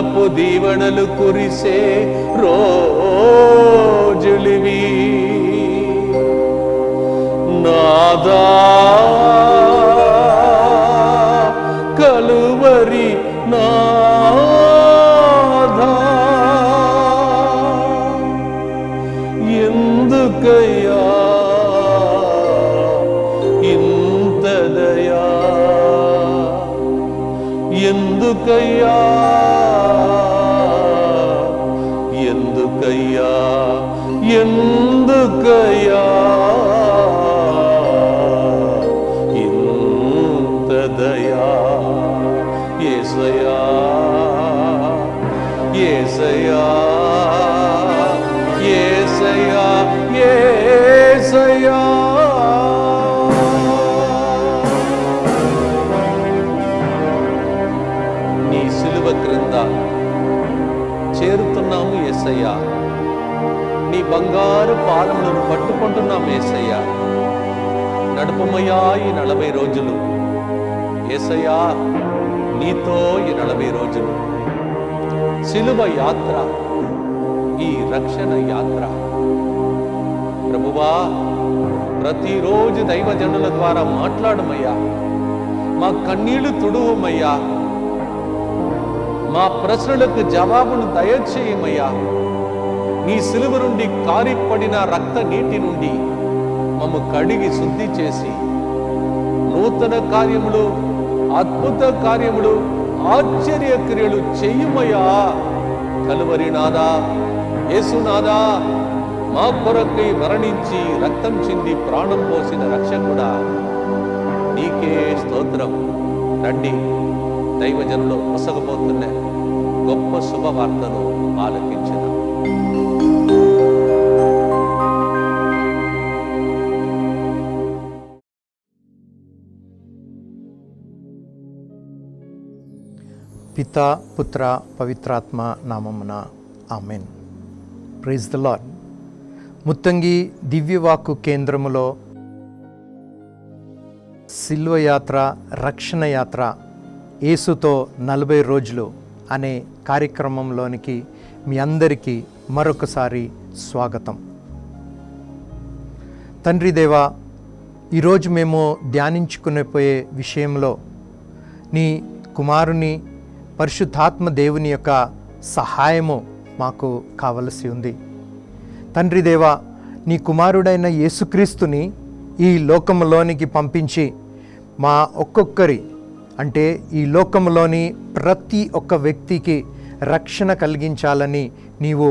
కాలపు దీవెనలు కురిసే రోజులివి. నాదా బంగారు పాదములను పట్టుకుంటున్నాం ఏసయ్య. నడుపమయ్యా ఈ నలభై రోజులు. ఏసయ్యా నీతో ఈ నలభై రోజులు. సిలువ యాత్ర ఈ రక్షణ యాత్ర. ప్రభువా ప్రతిరోజు దైవజనుల ద్వారా మాట్లాడమయ్యా. మా కన్నీళ్ళు తుడువమయ్యా. మా ప్రశ్నలకు జవాబును దయచేయమయ్యా. నీ సిలువ నుండి కారిపడిన రక్త నీటి నుండి మమ్ము కడిగి శుద్ధి చేసి నూతన కార్యములు అద్భుత కార్యములు ఆశ్చర్య క్రియలు చెయ్యమయ్యా కలువరి నాదా యేసునాదా మా కొరకై మరణించి రక్తం చింది ప్రాణం పోసిన రక్షకుడా. నీకే స్తోత్రం. రండి దైవజనులు పొసగబోతున్న గొప్ప శుభవార్తను ఆలకించారు పితా పుత్ర పవిత్రాత్మ నామమున amen. Praise the lord Muthangi దివ్యవాక్కు కేంద్రములో సిల్వయాత్ర రక్షణ యాత్ర యేసుతో నలభై రోజులు అనే కార్యక్రమంలోనికి మీ అందరికీ మరొకసారి స్వాగతం. తండ్రి దేవా ఈరోజు మేము ధ్యానించుకునే పోయే విషయంలో నీ కుమారుని పరిశుద్ధాత్మ దేవుని యొక్క సహాయము మాకు కావలసి ఉంది. తండ్రి దేవ నీ కుమారుడైన యేసుక్రీస్తుని ఈ లోకంలోనికి పంపించి మా ఒక్కొక్కరి అంటే ఈ లోకంలోని ప్రతి ఒక్క వ్యక్తికి రక్షణ కలిగించాలని నీవు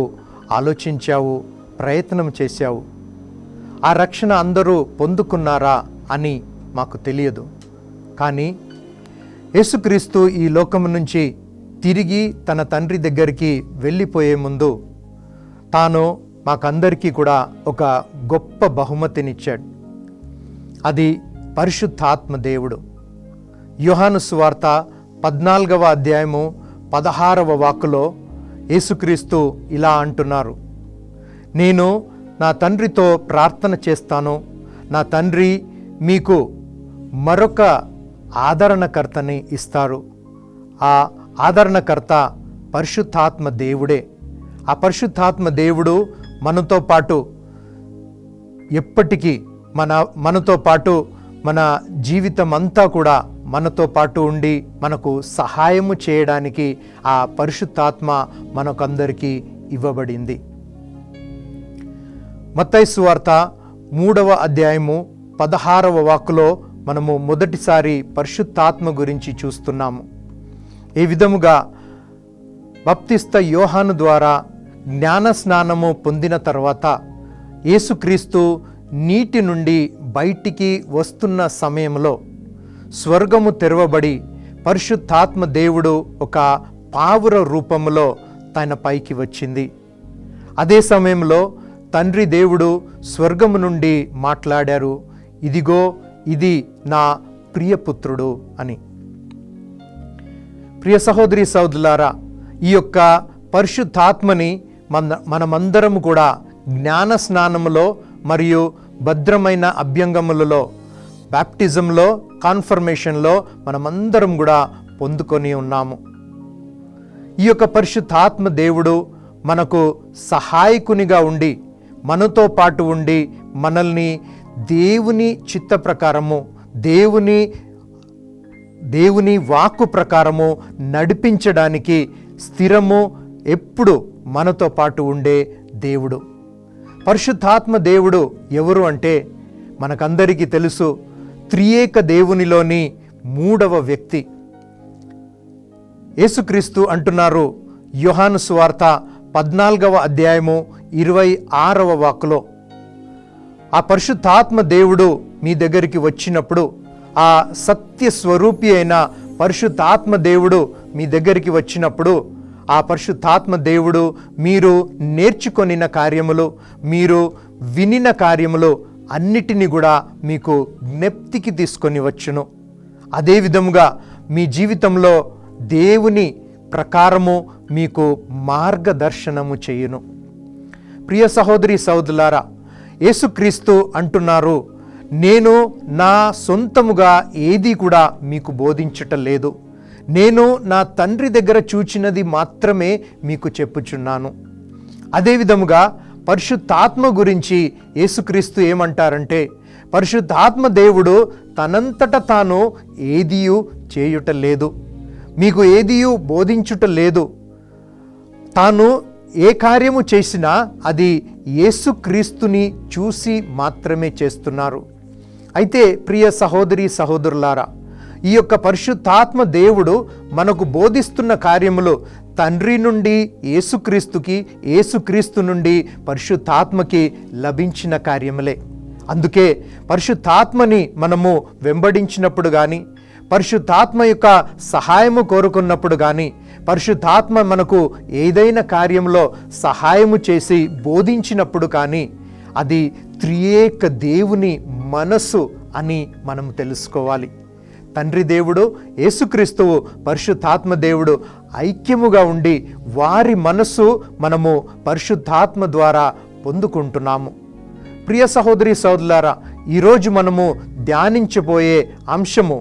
ఆలోచించావు ప్రయత్నం చేశావు. ఆ రక్షణ అందరూ పొందుకున్నారా అని మాకు తెలియదు. కానీ యేసుక్రీస్తు ఈ లోకం నుంచి తిరిగి తన తండ్రి దగ్గరికి వెళ్ళిపోయే ముందు తాను మాకందరికీ కూడా ఒక గొప్ప బహుమతినిచ్చాడు. అది పరిశుద్ధాత్మ దేవుడు. యుహాను సువార్త పద్నాలుగవ అధ్యాయము పదహారవ వాక్కులో యేసుక్రీస్తు ఇలా అంటున్నారు. నేను నా తండ్రితో ప్రార్థన చేస్తాను. నా తండ్రి మీకు మరొక ఆదరణకర్తని ఇస్తారు. ఆ ఆదరణకర్త పరిశుద్ధాత్మ దేవుడే. ఆ పరిశుద్ధాత్మ దేవుడు మనతో పాటు ఎప్పటికీ మన మనతో పాటు మన జీవితం అంతా కూడా మనతో పాటు ఉండి మనకు సహాయము చేయడానికి ఆ పరిశుద్ధాత్మ మనకందరికీ ఇవ్వబడింది. మత్తైసు వార్త మూడవ అధ్యాయము పదహారవ వాక్కులో మనము మొదటిసారి పరిశుద్ధాత్మ గురించి చూస్తున్నాము. ఈ విధముగా బప్తిస్త యోహాను ద్వారా జ్ఞాన స్నానము పొందిన తర్వాత యేసుక్రీస్తు నీటి నుండి బయటికి వస్తున్న సమయంలో స్వర్గము తెరవబడి పరిశుద్ధాత్మ దేవుడు ఒక పావుర రూపంలో తన పైకి వచ్చింది. అదే సమయంలో తండ్రి దేవుడు స్వర్గము నుండి మాట్లాడారు ఇదిగో ఇది నా ప్రియపుత్రుడు అని. ప్రియ సహోదరి సహోదరులారా ఈ యొక్క పరిశుద్ధాత్మని మన మనమందరం కూడా జ్ఞాన స్నానములో మరియు భద్రమైన అభ్యంగములలో బ్యాప్టిజంలో కాన్ఫర్మేషన్లో మనమందరం కూడా పొందుకొని ఉన్నాము. ఈ యొక్క పరిశుద్ధాత్మ దేవుడు మనకు సహాయకునిగా ఉండి మనతో పాటు ఉండి మనల్ని దేవుని చిత్త ప్రకారము దేవుని దేవుని వాక్కు ప్రకారము నడిపించడానికి స్థిరము ఎప్పుడు మనతో పాటు ఉండే దేవుడు. పరిశుద్ధాత్మ దేవుడు ఎవరు అంటే మనకందరికీ తెలుసు త్రియేక దేవునిలోని మూడవ వ్యక్తి. యేసుక్రీస్తు అంటున్నారు యుహాను సువార్త పద్నాలుగవ అధ్యాయము ఇరవై ఆరవ వాక్కులో ఆ పరిశుద్ధాత్మ దేవుడు మీ దగ్గరికి వచ్చినప్పుడు ఆ సత్య స్వరూపి అయిన పరిశుద్ధాత్మ దేవుడు మీ దగ్గరికి వచ్చినప్పుడు ఆ పరిశుద్ధాత్మ దేవుడు మీరు నేర్చుకొనిన కార్యములు మీరు వినిన కార్యములు అన్నిటినీ కూడా మీకు జ్ఞప్తికి తీసుకొని వచ్చును. అదే విధముగా మీ జీవితంలో దేవుని ప్రకారము మీకు మార్గదర్శనము చేయును. ప్రియ సహోదరి సహోదరులారా యేసుక్రీస్తు అంటున్నారు నేను నా సొంతముగా ఏది కూడా మీకు బోధించటం లేదు. నేను నా తండ్రి దగ్గర చూచినది మాత్రమే మీకు చెప్పుచున్నాను. అదేవిధముగా పరిశుద్ధాత్మ గురించి యేసుక్రీస్తు ఏమంటారంటే పరిశుద్ధాత్మ దేవుడు తనంతట తాను ఏదియు చేయుట లేదు. మీకు ఏదియు బోధించుట లేదు. తాను ఏ కార్యము చేసినా అది యేసుక్రీస్తుని చూసి మాత్రమే చేస్తున్నారు. అయితే ప్రియ సహోదరి సహోదరులారా ఈ యొక్క పరిశుద్ధాత్మ దేవుడు మనకు బోధిస్తున్న కార్యములు తండ్రి నుండి ఏసుక్రీస్తుకి ఏసుక్రీస్తు నుండి పరిశుద్ధాత్మకి లభించిన కార్యములే. అందుకే పరిశుద్ధాత్మని మనము వెంబడించినప్పుడు కానీ పరిశుద్ధాత్మ యొక్క సహాయము కోరుకున్నప్పుడు కానీ పరిశుద్ధాత్మ మనకు ఏదైనా కార్యంలో సహాయము చేసి బోధించినప్పుడు కానీ అది త్రియేక దేవుని మనస్సు అని మనం తెలుసుకోవాలి. తండ్రి దేవుడు యేసుక్రీస్తువు పరిశుద్ధాత్మ దేవుడు ఐక్యముగా ఉండి వారి మనస్సు మనము పరిశుద్ధాత్మ ద్వారా పొందుకుంటున్నాము. ప్రియ సహోదరి సహోదరులారా ఈరోజు మనము ధ్యానించబోయే అంశము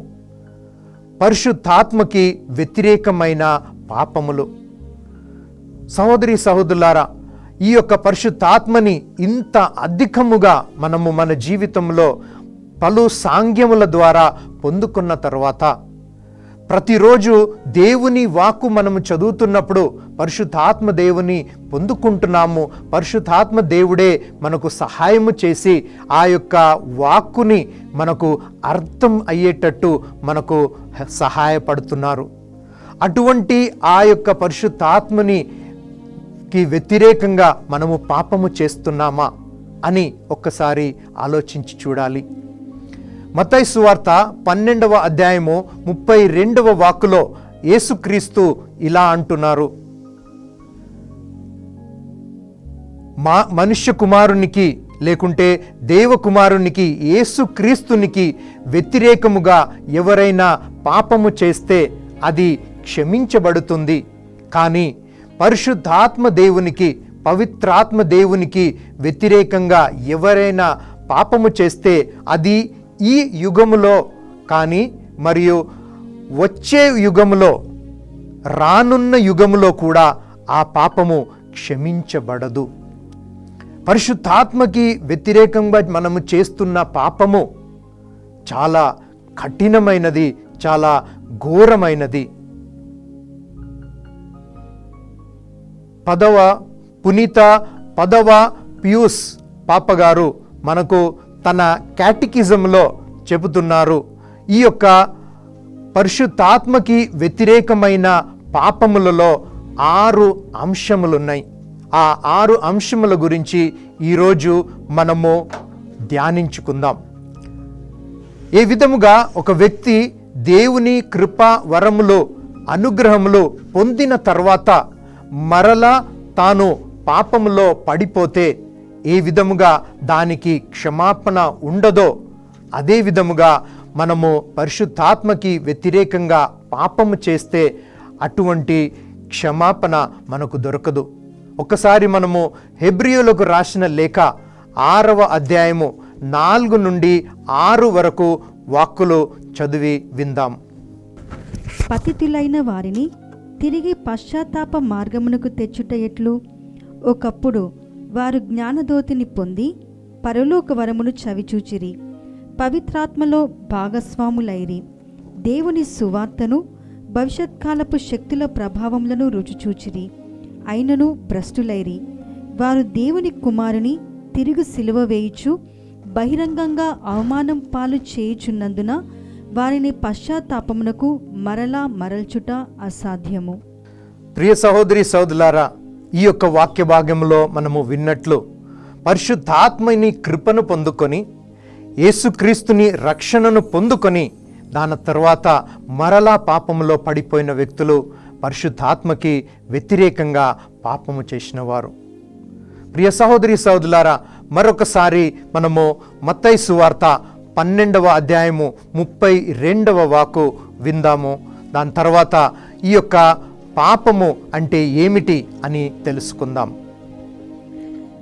పరిశుద్ధాత్మకి వ్యతిరేకమైన పాపములు. సహోదరి సహోదరులారా ఈ యొక్క పరిశుద్ధాత్మని ఇంత అధికముగా మనము మన జీవితంలో పలు సాంగ్యముల ద్వారా పొందుకున్న తర్వాత ప్రతిరోజు దేవుని వాక్కు మనము చదువుతున్నప్పుడు పరిశుద్ధాత్మ దేవుని పొందుకుంటున్నాము. పరిశుద్ధాత్మ దేవుడే మనకు సహాయము చేసి ఆ యొక్క వాక్కుని మనకు అర్థం అయ్యేటట్టు మనకు సహాయపడుతున్నారు. అటువంటి ఆ యొక్క పరిశుద్ధాత్మని కి వ్యతిరేకంగా మనము పాపము చేస్తున్నామా అని ఒక్కసారి ఆలోచించి చూడాలి. మతై సువార్త పన్నెండవ అధ్యాయము ముప్పై రెండవ వాకులో యేసుక్రీస్తు ఇలా అంటున్నారు. మా మనుష్య కుమారునికి లేకుంటే దేవకుమారునికి యేసుక్రీస్తునికి వ్యతిరేకముగా ఎవరైనా పాపము చేస్తే అది క్షమించబడుతుంది. కానీ పరిశుద్ధాత్మ దేవునికి పవిత్రాత్మ దేవునికి వ్యతిరేకంగా ఎవరైనా పాపము చేస్తే అది ఈ యుగములో కానీ మరియు వచ్చే యుగములో రానున్న యుగములో కూడా ఆ పాపము క్షమించబడదు. పరిశుద్ధాత్మకి వ్యతిరేకంగా మనము చేస్తున్న పాపము చాలా కఠినమైనది చాలా ఘోరమైనది. పదవ పునీత పదవ పియూస్ పాపగారు మనకు తన క్యాటికిజంలో చెబుతున్నారు. ఈ యొక్క పరిశుద్ధాత్మకి వ్యతిరేకమైన పాపములలో ఆరు అంశములున్నాయి. ఆ ఆరు అంశముల గురించి ఈరోజు మనము ధ్యానించుకుందాం. ఏ విధముగా ఒక వ్యక్తి దేవుని కృప వరములు అనుగ్రహములు పొందిన తర్వాత మరలా తాను పాపంలో పడిపోతే ఏ విధముగా దానికి క్షమాపణ ఉండదో అదే విధముగా మనము పరిశుద్ధాత్మకి వ్యతిరేకంగా పాపము చేస్తే అటువంటి క్షమాపణ మనకు దొరకదు. ఒకసారి మనము హెబ్రియులకు రాసిన లేఖ ఆరవ అధ్యాయము నాలుగు నుండి ఆరు వరకు వాక్కులు చదివి విందాం. పతితులైన వారిని తిరిగి పశ్చాత్తాప మార్గమునకు తెచ్చుట ఎట్లు? ఒకప్పుడు వారు జ్ఞానదోతిని పొంది పరలోక వరమును చవిచూచిరి. పవిత్రాత్మలో భాగస్వాములైరి. దేవుని సువార్తను భవిష్యత్కాలపు శక్తుల ప్రభావములను రుచిచూచిరి. అయినను భ్రష్టులైరి. వారు దేవుని కుమారుని తిరుగు సిలువ వేయుచు బహిరంగంగా అవమానం పాలు చేయుచున్నందున వారిని పశ్చాత్తాపమునకు మరలా మరల్చుట అసాధ్యము. ప్రియ సహోదరి సహోదరులారా ఈ యొక్క వాక్య భాగంలో మనము విన్నట్లు పరిశుద్ధాత్మని కృపను పొందుకొని యేసుక్రీస్తుని రక్షణను పొందుకొని దాని తర్వాత మరలా పాపములో పడిపోయిన వ్యక్తులు పరిశుద్ధాత్మకి వ్యతిరేకంగా పాపము చేసిన వారు ప్రియ సహోదరి సహోదరులారా మరొకసారి మనము మత్తైసు వార్త పన్నెండవ అధ్యాయము ముప్పై రెండవ వాకు విందాము. దాని తర్వాత ఈ యొక్క పాపము అంటే ఏమిటి అని తెలుసుకుందాం.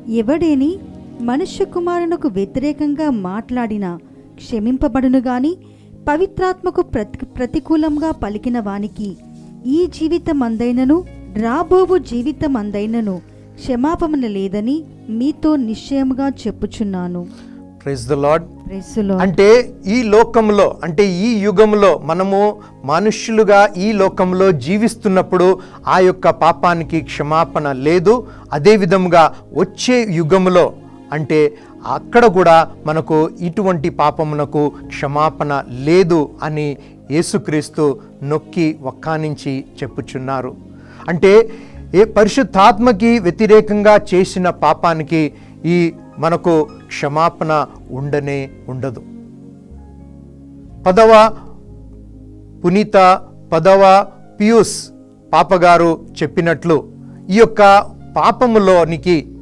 ఎవడేని మనుష్య కుమారునకు వ్యతిరేకంగా మాట్లాడినా క్షమింపబడును గాని పవిత్రాత్మకు ప్రతి ప్రతికూలంగా పలికిన వానికి ఈ జీవితమందైనను రాబోవు జీవితమందైనను క్షమాపణ లేదని మీతో నిశ్చయముగా చెప్పుచున్నాను. ప్రైజ్ ద లాడ్ అంటే ఈ లోకంలో అంటే ఈ యుగంలో మనము మనుష్యులుగా ఈ లోకంలో జీవిస్తున్నప్పుడు ఆ యొక్క పాపానికి క్షమాపణ లేదు. అదే విధముగా వచ్చే యుగంలో అంటే అక్కడ కూడా మనకు ఇటువంటి పాపమునకు క్షమాపణ లేదు అని యేసుక్రీస్తు నొక్కి వక్కానించి చెప్పుచున్నారు. అంటే ఏ పరిశుద్ధాత్మకి వ్యతిరేకంగా చేసిన పాపానికి ఈ మనకు క్షమాపణ ఉండనే ఉండదు. పదవ పునీత పదవ పియూస్ పాపగారు చెప్పినట్లు ఈ యొక్క పాపములోనికి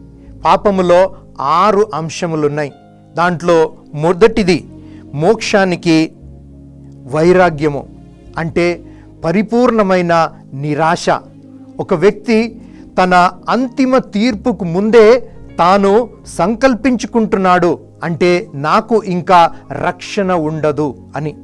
పాపములో ఆరు అంశములున్నాయి. దాంట్లో మొదటిది మోక్షానికి వైరాగ్యము అంటే పరిపూర్ణమైన నిరాశ. ఒక వ్యక్తి తన అంతిమ తీర్పుకు ముందే తాను సంకల్పించుకుంటున్నాడు అంటే నాకు ఇంకా రక్షణ ఉండదు అని.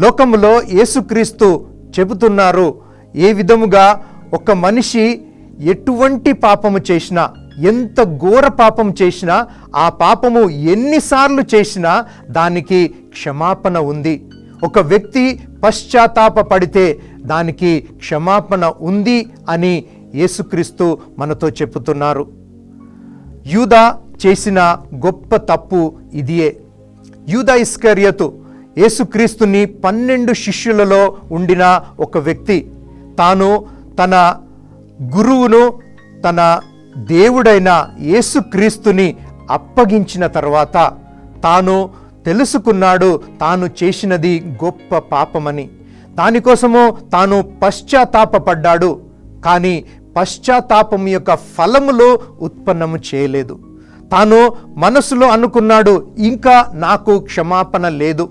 లోకములో యేసుక్రీస్తు చెబుతున్నారు ఏ విధముగా ఒక మనిషి ఎటువంటి పాపము చేసినా ఎంత ఘోర పాపం చేసినా ఆ పాపము ఎన్నిసార్లు చేసినా దానికి క్షమాపణ ఉంది. ఒక వ్యక్తి పశ్చాత్తాప పడితే దానికి క్షమాపణ ఉంది అని యేసుక్రీస్తు మనతో చెబుతున్నారు. యూదా చేసిన గొప్ప తప్పు ఇదియే. యూదా ఇస్కర్యతు యేసుక్రీస్తుని పన్నెండు శిష్యులలో ఉండిన ఒక వ్యక్తి. తాను తన గురువును తన దేవుడైన యేసుక్రీస్తుని అప్పగించిన తర్వాత తాను తెలుసుకున్నాడు తాను చేసినది గొప్ప పాపమని. దానికోసము తాను పశ్చాత్తాపపడ్డాడు. కానీ పశ్చాత్తాపం యొక్క ఫలములు ఉత్పన్నము చేయలేదు. తాను మనసులో అనుకున్నాడు ఇంకా నాకు క్షమాపణ లేదు.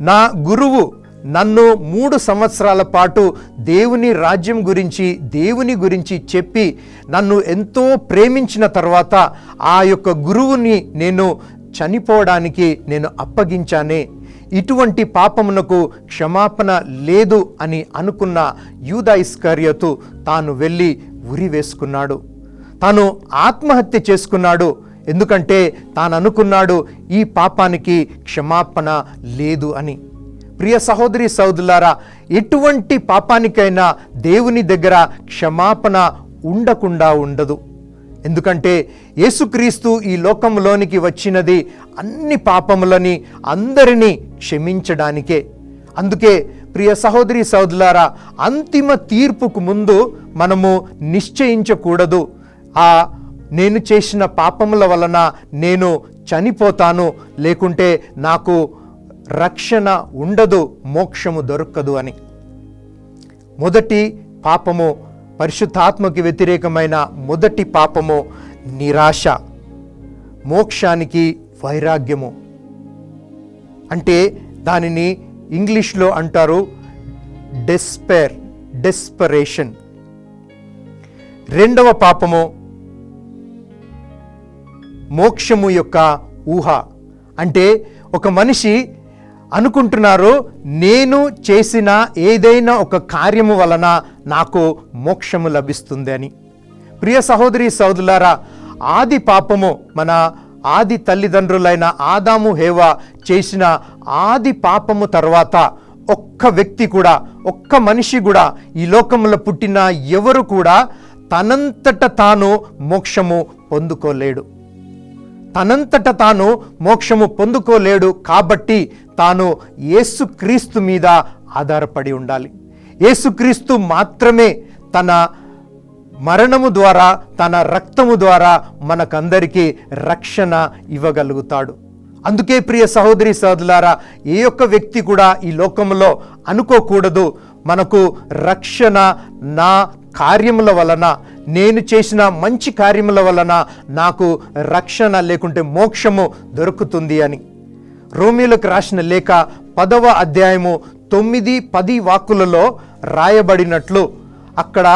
నా గురువు నన్ను మూడు సంవత్సరాల పాటు దేవుని రాజ్యం గురించి దేవుని గురించి చెప్పి నన్ను ఎంతో ప్రేమించిన తర్వాత ఆ యొక్క గురువుని నేను చనిపోవడానికి నేను అప్పగించానే ఇటువంటి పాపమునకు క్షమాపణ లేదు అని అనుకున్న యూదా ఇస్కర్యతు తాను వెళ్ళి ఉరి వేసుకున్నాడు. తాను ఆత్మహత్య చేసుకున్నాడు. ఎందుకంటే తాను అనుకున్నాడు ఈ పాపానికి క్షమాపణ లేదు అని. ప్రియ సహోదరి సహోదరులారా ఎటువంటి పాపానికైనా దేవుని దగ్గర క్షమాపణ ఉండకుండా ఉండదు. ఎందుకంటే యేసుక్రీస్తు ఈ లోకంలోనికి వచ్చినది అన్ని పాపములని అందరినీ క్షమించడానికే. అందుకే ప్రియ సహోదరి సహోదరులారా అంతిమ తీర్పుకు ముందు మనము నిశ్చయించకూడదు. ఆ నేను చేసిన పాపముల వలన నేను చనిపోతాను లేకుంటే నాకు రక్షణ ఉండదు మోక్షము దొరకదు అని. మొదటి పాపము పరిశుద్ధాత్మకి వ్యతిరేకమైన మొదటి పాపము నిరాశ మోక్షానికి వైరాగ్యము. అంటే దానిని ఇంగ్లీష్లో అంటారు డెస్పేర్ డెస్పరేషన్ రెండవ పాపము మోక్షము యొక్క ఊహ. అంటే ఒక మనిషి అనుకుంటున్నారు నేను చేసిన ఏదైనా ఒక కార్యము వలన నాకు మోక్షము లభిస్తుంది అని. ప్రియ సహోదరి సహోదరులారా ఆది పాపము మన ఆది తల్లిదండ్రులైన ఆదాము హేవ చేసిన ఆది పాపము తర్వాత ఒక్క వ్యక్తి కూడా ఒక్క మనిషి కూడా ఈ లోకంలో పుట్టిన ఎవరు కూడా తనంతట తాను మోక్షము పొందుకోలేడు. తనంతట తాను మోక్షము పొందుకోలేడు కాబట్టి తాను యేసుక్రీస్తు మీద ఆధారపడి ఉండాలి. యేసుక్రీస్తు మాత్రమే తన మరణము ద్వారా తన రక్తము ద్వారా మనకందరికీ రక్షణ ఇవ్వగలుగుతాడు. అందుకే ప్రియ సహోదరి సహోదరులారా ఏ ఒక్క వ్యక్తి కూడా ఈ లోకంలో అనుకోకూడదు. మనకు రక్షణ నా కార్యముల వలన నేను చేసిన మంచి కార్యముల వలన నాకు రక్షణ లేకుంటే మోక్షము దొరుకుతుంది అని. రోమిలకు రాసిన లేఖ పదవ అధ్యాయము తొమ్మిది పది వాక్కులలో రాయబడినట్లు. అక్కడ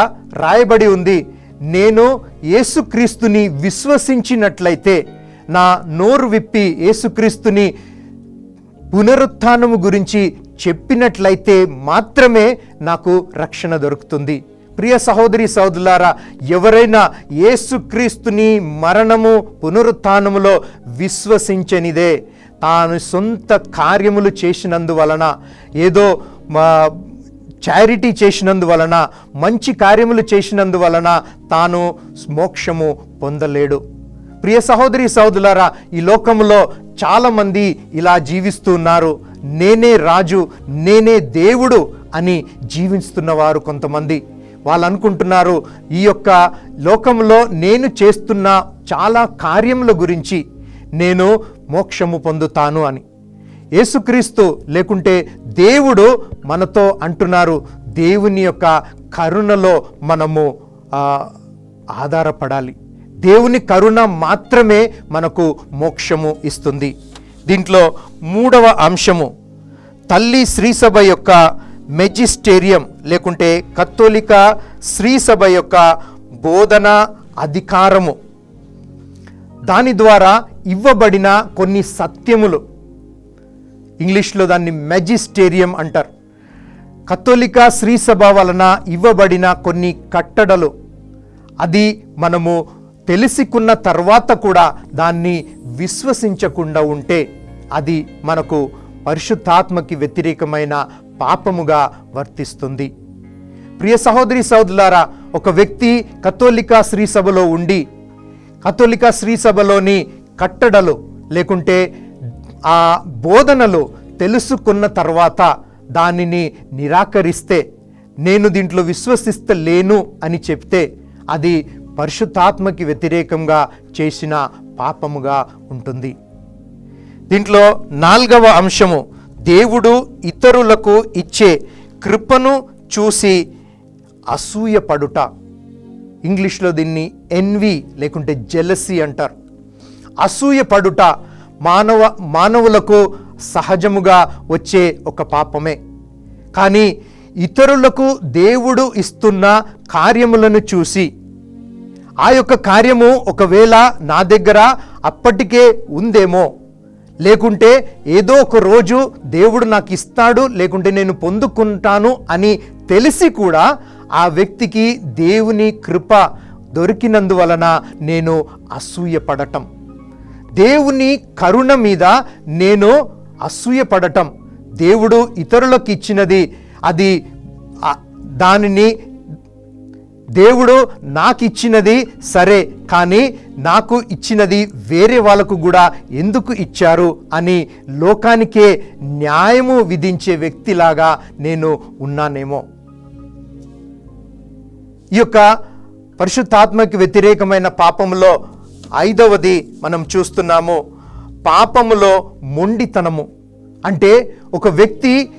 రాయబడి ఉంది నేను యేసుక్రీస్తుని విశ్వసించినట్లయితే నా నోరు విప్పి యేసుక్రీస్తుని పునరుత్థానము గురించి చెప్పినట్లయితే మాత్రమే నాకు రక్షణ దొరుకుతుంది. ప్రియ సహోదరి సహోదరులారా ఎవరైనా యేసుక్రీస్తుని మరణము పునరుత్థానములో విశ్వసించనిదే. తాను సొంత కార్యములు చేసినందువలన ఏదో మా చారిటీ చేసినందువలన మంచి కార్యములు చేసినందువలన తాను మోక్షము పొందలేడు. ప్రియ సహోదరి సహోదరులారా ఈ లోకంలో చాలామంది ఇలా జీవిస్తున్నారు నేనే రాజు నేనే దేవుడు అని జీవిస్తున్నవారు కొంతమంది. వాళ్ళు అనుకుంటున్నారు ఈ యొక్క లోకంలో నేను చేస్తున్న చాలా కార్యముల గురించి నేను మోక్షము పొందుతాను అని. యేసుక్రీస్తు లేకుంటే దేవుడు మనతో అంటున్నారు. దేవుని యొక్క కరుణలో మనము ఆధారపడాలి. దేవుని కరుణ మాత్రమే మనకు మోక్షము ఇస్తుంది. దీంట్లో మూడవ అంశము తల్లి శ్రీసభ యొక్క మెజిస్టేరియం లేకుంటే కత్తోలిక శ్రీసభ యొక్క బోధన అధికారము. దాని ద్వారా ఇవ్వబడిన కొన్ని సత్యములు. ఇంగ్లీష్లో దాన్ని మెజిస్టేరియం అంటారు. కథోలిక శ్రీసభ వలన ఇవ్వబడిన కొన్ని కట్టడలు. అది మనము తెలుసుకున్న తర్వాత కూడా దాన్ని విశ్వసించకుండా ఉంటే అది మనకు పరిశుద్ధాత్మకి వ్యతిరేకమైన పాపముగా వర్తిస్తుంది. ప్రియ సహోదరి సహోదరులారా ఒక వ్యక్తి కథోలిక శ్రీసభలో ఉండి కథోలిక శ్రీసభలోని కట్టడలు లేకుంటే ఆ బోధనలు తెలుసుకున్న తర్వాత దానిని నిరాకరిస్తే నేను దీంట్లో విశ్వసిస్తలేను అని చెప్తే అది పరిశుద్ధాత్మకి వ్యతిరేకంగా చేసిన పాపముగా ఉంటుంది. దీంట్లో నాలుగవ అంశము దేవుడు ఇతరులకు ఇచ్చే కృపను చూసి అసూయపడుట. ఇంగ్లీష్లో దీన్ని ఎన్వి లేకుంటే జెలసీ అంటారు. అసూయపడుట మానవ మానవులకు సహజముగా వచ్చే ఒక పాపమే. కానీ ఇతరులకు దేవుడు ఇస్తున్న కార్యములను చూసి ఆ యొక్క కార్యము ఒకవేళ నా దగ్గర అప్పటికే ఉందేమో లేకుంటే ఏదో ఒక రోజు దేవుడు నాకు ఇస్తాడు లేకుంటే నేను పొందుకుంటాను అని తెలిసి కూడా ఆ వ్యక్తికి దేవుని కృప దొరికినందువలన నేను అసూయపడటం. దేవుని కరుణ మీద నేను అసూయపడటం. దేవుడు ఇతరులకు ఇచ్చినది అది దానిని దేవుడు నాకు ఇచ్చినది సరే కానీ నాకు ఇచ్చినది వేరే వాళ్ళకు కూడా ఎందుకు ఇచ్చారు అని లోకానికే న్యాయము విధించే వ్యక్తిలాగా నేను ఉన్నానేమో. ఈ యొక్క పరిశుద్ధాత్మకి వ్యతిరేకమైన పాపంలో ఐదవది మనం చూస్తున్నాము పాపములో మొండితనము. అంటే ఒక వ్యక్తి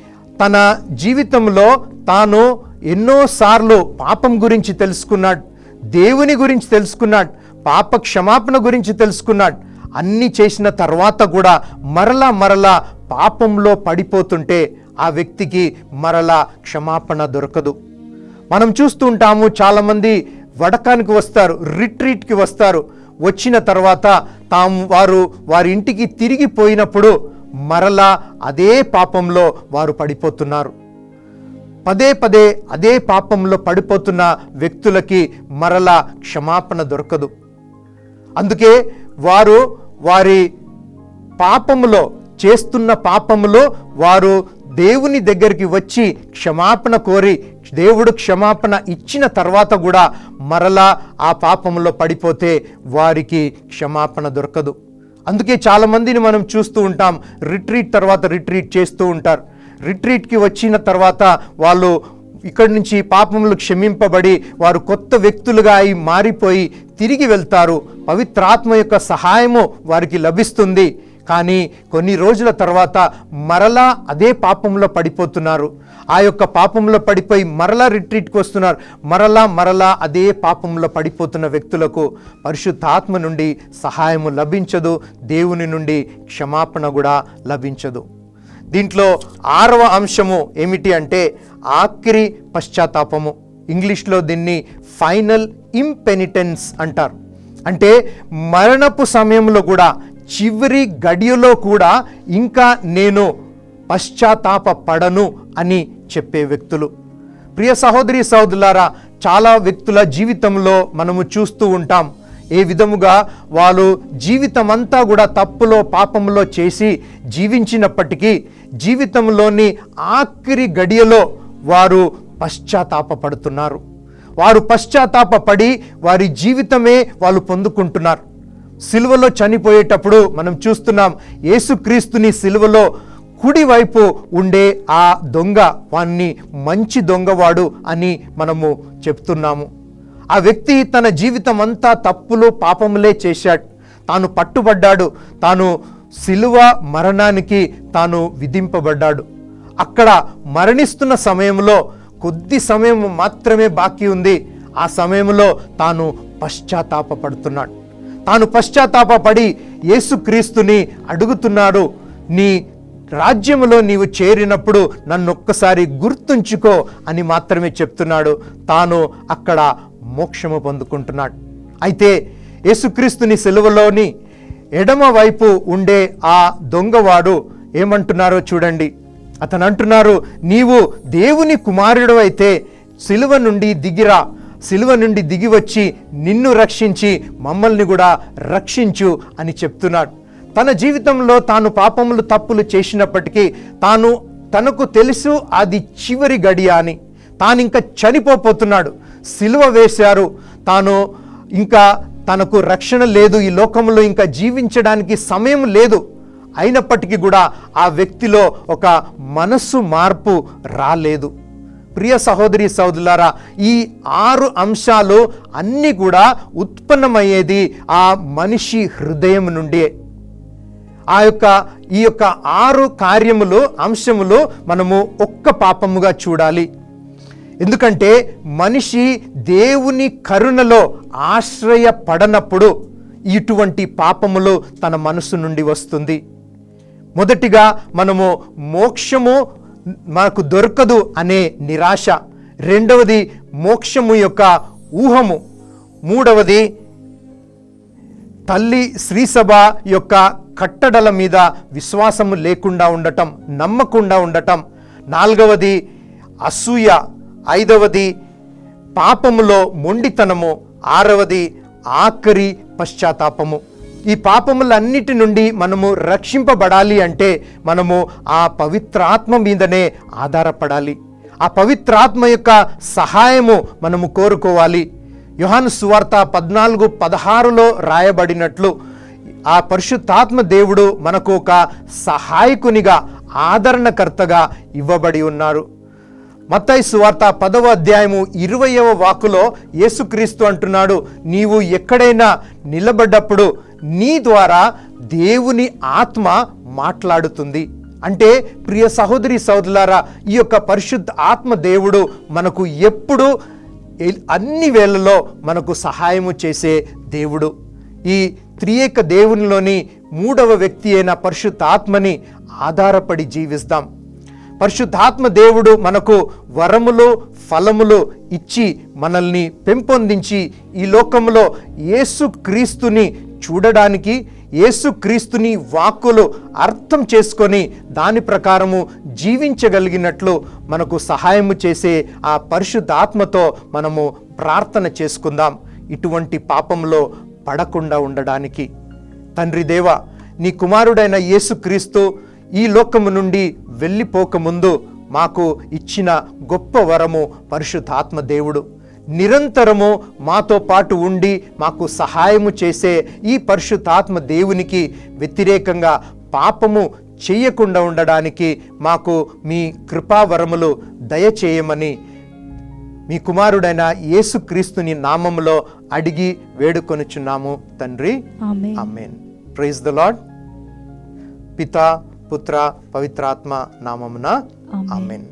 తన జీవితంలో తాను ఎన్నోసార్లు పాపం గురించి తెలుసుకున్నాడు దేవుని గురించి తెలుసుకున్నాడు పాప క్షమాపణ గురించి తెలుసుకున్నాడు. అన్ని చేసిన తర్వాత కూడా మరలా మరలా పాపంలో పడిపోతుంటే ఆ వ్యక్తికి మరలా క్షమాపణ దొరకదు. మనం చూస్తూ ఉంటాము చాలామంది వడకానికి వస్తారు రిట్రీట్కి వస్తారు. వచ్చిన తర్వాత తాము వారు వారి ఇంటికి తిరిగి పోయినప్పుడు మరలా అదే పాపంలో వారు పడిపోతున్నారు. పదే పదే అదే పాపంలో పడిపోతున్న వ్యక్తులకి మరలా క్షమాపణ దొరకదు. అందుకే వారు వారి పాపములో చేస్తున్న పాపములో వారు దేవుని దగ్గరికి వచ్చి క్షమాపణ కోరి దేవుడు క్షమాపణ ఇచ్చిన తర్వాత కూడా మరలా ఆ పాపంలో పడిపోతే వారికి క్షమాపణ దొరకదు. అందుకే చాలామందిని మనం చూస్తూ ఉంటాం. రిట్రీట్ తర్వాత రిట్రీట్ చేస్తూ ఉంటారు. రిట్రీట్కి వచ్చిన తర్వాత వాళ్ళు ఇక్కడి నుంచి పాపములు క్షమింపబడి వారు కొత్త వ్యక్తులుగా అయి మారిపోయి తిరిగి వెళ్తారు. పవిత్రాత్మ యొక్క సహాయము వారికి లభిస్తుంది. కానీ కొన్ని రోజుల తర్వాత మరలా అదే పాపంలో పడిపోతున్నారు. ఆ యొక్క పాపంలో పడిపోయి మరలా రిట్రీట్కి వస్తున్నారు. మరలా మరలా అదే పాపంలో పడిపోతున్న వ్యక్తులకు పరిశుద్ధాత్మ నుండి సహాయము లభించదు. దేవుని నుండి క్షమాపణ కూడా లభించదు. దీంట్లో ఆరవ అంశము ఏమిటి అంటే ఆఖరి పశ్చాత్తాపము. ఇంగ్లీష్లో దీన్ని ఫైనల్ ఇంపెనిటెన్స్ అంటారు. అంటే మరణపు సమయంలో కూడా చివరి గడియలో కూడా ఇంకా నేను పశ్చాత్తాప పడను అని చెప్పే వ్యక్తులు. ప్రియ సహోదరి సహోదరులారా చాలా వ్యక్తుల జీవితంలో మనము చూస్తూ ఉంటాం. ఏ విధముగా వాళ్ళు జీవితమంతా కూడా తప్పులో పాపంలో చేసి జీవించినప్పటికీ జీవితంలోని ఆఖరి గడియలో వారు పశ్చాత్తాపపడుతున్నారు. వారు పశ్చాత్తాపపడి వారి జీవితమే వాళ్ళు పొందుకుంటున్నారు. సిలువలో చనిపోయేటప్పుడు మనం చూస్తున్నాం యేసుక్రీస్తుని సిలువలో కుడివైపు ఉండే ఆ దొంగ వాణ్ణి మంచి దొంగవాడు అని మనము చెప్తున్నాము. ఆ వ్యక్తి తన జీవితం అంతా తప్పులు పాపములే చేశాడు. తాను పట్టుబడ్డాడు. తాను సిలువ మరణానికి తాను విధింపబడ్డాడు. అక్కడ మరణిస్తున్న సమయంలో కొద్ది సమయం మాత్రమే బాకీ ఉంది. ఆ సమయంలో తాను పశ్చాత్తాపపడుతున్నాడు. తాను పశ్చాత్తాపపడి యేసుక్రీస్తుని అడుగుతున్నాడు. నీ రాజ్యంలో నీవు చేరినప్పుడు నన్ను ఒక్కసారి గుర్తుంచుకో అని మాత్రమే చెప్తున్నాడు. తాను అక్కడ మోక్షము పొందుకుంటున్నాడు. అయితే యేసుక్రీస్తుని సెలవులోని ఎడమ వైపు ఉండే ఆ దొంగవాడు ఏమంటున్నారో చూడండి. అతను అంటున్నారు నీవు దేవుని కుమారుడు అయితే సిలువ నుండి దిగిరా సిలువ నుండి దిగి వచ్చి నిన్ను రక్షించి మమ్మల్ని కూడా రక్షించు అని చెప్తున్నాడు. తన జీవితంలో తాను పాపములు తప్పులు చేసినప్పటికీ తాను తనకు తెలుసు అది చివరి గడియ అని. తాను ఇంకా చనిపోతున్నాడు సిలువ వేశారు. తాను ఇంకా తనకు రక్షణ లేదు. ఈ లోకంలో ఇంకా జీవించడానికి సమయం లేదు. అయినప్పటికీ కూడా ఆ వ్యక్తిలో ఒక మనస్సు మార్పు రాలేదు. ప్రియ సహోదరి సహోదరులారా ఈ ఆరు అంశాలు అన్నీ కూడా ఉత్పన్నమయ్యేది ఆ మనిషి హృదయం నుండే. ఆ యొక్క ఈ యొక్క ఆరు కార్యములు అంశములు మనము ఒక్క పాపముగా చూడాలి. ఎందుకంటే మనిషి దేవుని కరుణలో ఆశ్రయపడనప్పుడు ఇటువంటి పాపములు తన మనసు నుండి వస్తుంది. మొదటిగా మనము మోక్షము మనకు దొరకదు అనే నిరాశ. రెండవది మోక్షము యొక్క ఊహము. మూడవది తల్లి శ్రీసభ యొక్క కట్టడల మీద విశ్వాసము లేకుండా ఉండటం నమ్మకుండా ఉండటం. నాలుగవది అసూయ. ఐదవది పాపములో మొండితనము. ఆరవది ఆఖరి పశ్చాత్తాపము. ఈ పాపములన్నిటి నుండి మనము రక్షింపబడాలి అంటే మనము ఆ పవిత్రాత్మ మీదనే ఆధారపడాలి. ఆ పవిత్రాత్మ యొక్క సహాయము మనము కోరుకోవాలి. యుహాన్ సువార్త పద్నాలుగు పదహారులో రాయబడినట్లు ఆ పరిశుద్ధాత్మ దేవుడు మనకు ఒక సహాయకునిగా ఆదరణకర్తగా ఇవ్వబడి ఉన్నారు. మత్తయి సువార్త పదవ అధ్యాయము ఇరవయవ వాకులో యేసుక్రీస్తు అంటున్నాడు నీవు ఎక్కడైనా నిలబడ్డప్పుడు నీ ద్వారా దేవుని ఆత్మ మాట్లాడుతుంది. అంటే ప్రియ సహోదరి సహోదరులారా ఈ యొక్క పరిశుద్ధ ఆత్మ దేవుడు మనకు ఎప్పుడు అన్ని వేళల్లో మనకు సహాయము చేసే దేవుడు. ఈ త్రియేక దేవునిలోని మూడవ వ్యక్తి అయిన పరిశుద్ధాత్మని ఆధారపడి జీవిస్తాం. పరిశుద్ధాత్మ దేవుడు మనకు వరములు ఫలములు ఇచ్చి మనల్ని పెంపొందించి ఈ లోకంలో యేసు క్రీస్తుని చూడడానికి యేసుక్రీస్తుని వాక్కులు అర్థం చేసుకొని దాని ప్రకారము జీవించగలిగినట్లు మనకు సహాయము చేసే ఆ పరిశుద్ధాత్మతో మనము ప్రార్థన చేసుకుందాం. ఇటువంటి పాపంలో పడకుండా ఉండడానికి. తండ్రి దేవ నీ కుమారుడైన యేసుక్రీస్తు ఈ లోకము నుండి వెళ్ళిపోకముందు మాకు ఇచ్చిన గొప్ప వరము పరిశుద్ధాత్మ దేవుడు. నిరంతరము మాతో పాటు ఉండి మాకు సహాయము చేసే ఈ పరిశుద్ధాత్మ దేవునికి వ్యతిరేకంగా పాపము చేయకుండా ఉండడానికి మాకు మీ కృపావరములు దయచేయమని మీ కుమారుడైన యేసుక్రీస్తుని నామములో అడిగి వేడుకొనుచున్నాము తండ్రి. అమ్మేన్ ప్రైజ్ ద లాడ్ పితా పుత్ర పవిత్రాత్మ నామమున. ఆమెన్.